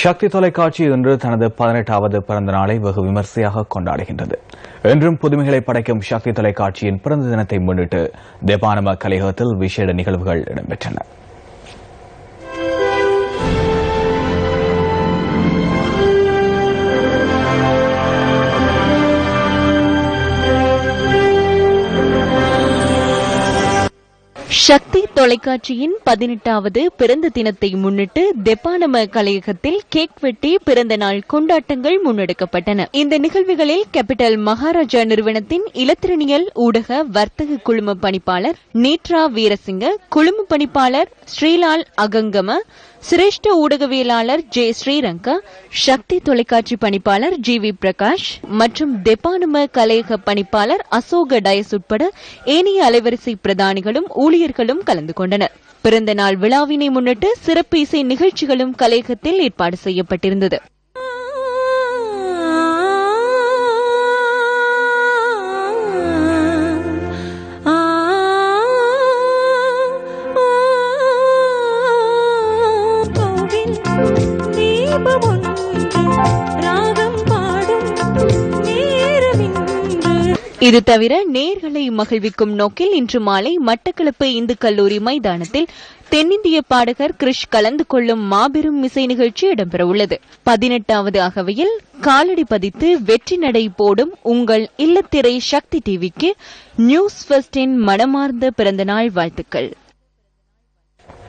சக்தி தொலைக்காட்சி இன்று தனது பதினெட்டாவது பிறந்த நாளை வெகு விமர்சையாக கொண்டாடுகின்றது. என்றும் புதுமைகளை படைக்கும் சக்தி தொலைக்காட்சியின் பிறந்த தினத்தை முன்னிட்டு தேபானம கலையகத்தில் விசேட நிகழ்வுகள் இடம்பெற்றன. சக்தி தொலைக்காட்சியின் பதினெட்டாவது பிறந்த தினத்தை முன்னிட்டு தெப்பானம கலையகத்தில் கேக் வெட்டி பிறந்த நாள் கொண்டாட்டங்கள் முன்னெடுக்கப்பட்டன. இந்த நிகழ்வுகளில் கேபிட்டல் மகாராஜா நிறுவனத்தின் இலத்திரனியல் ஊடக வர்த்தக குழும பணிப்பாளர் நேற்றா வீரசிங்க குழும பணிப்பாளர் ஸ்ரீலால் அகங்கம சிரேஷ்ட ஊடகவியலாளர் ஜே ஸ்ரீரங்கா சக்தி தொலைக்காட்சி பணிப்பாளர் ஜி வி பிரகாஷ் மற்றும் தெப்பானும கலையக பணிப்பாளர் அசோக டயஸ் உட்பட ஏனைய அலைவரிசை பிரதானிகளும் ஊழியர்கள் ஊழியர்களும் கலந்து கொண்டனர். பிறந்த நாள் விழாவினை முன்னிட்டு சிறப்பு இசை நிகழ்ச்சிகளும் கலையகத்தில் ஏற்பாடு செய்யப்பட்டிருந்தது. இது தவிர நேர்களை மகிழ்விக்கும் நோக்கில் இன்று மாலை மட்டக்களப்பு இந்து கல்லூரி மைதானத்தில் தென்னிந்திய பாடகர் கிரிஷ் கலந்து கொள்ளும் மாபெரும் இசை நிகழ்ச்சி இடம்பெறவுள்ளது. பதினெட்டாவது அகவையில் காலடி பதித்து வெற்றி நடை போடும் உங்கள் இல்லத்திரை சக்தி டிவிக்கு நியூஸ் ஃபர்ஸ்டின் மனமார்ந்த பிறந்தநாள் வாழ்த்துக்கள்.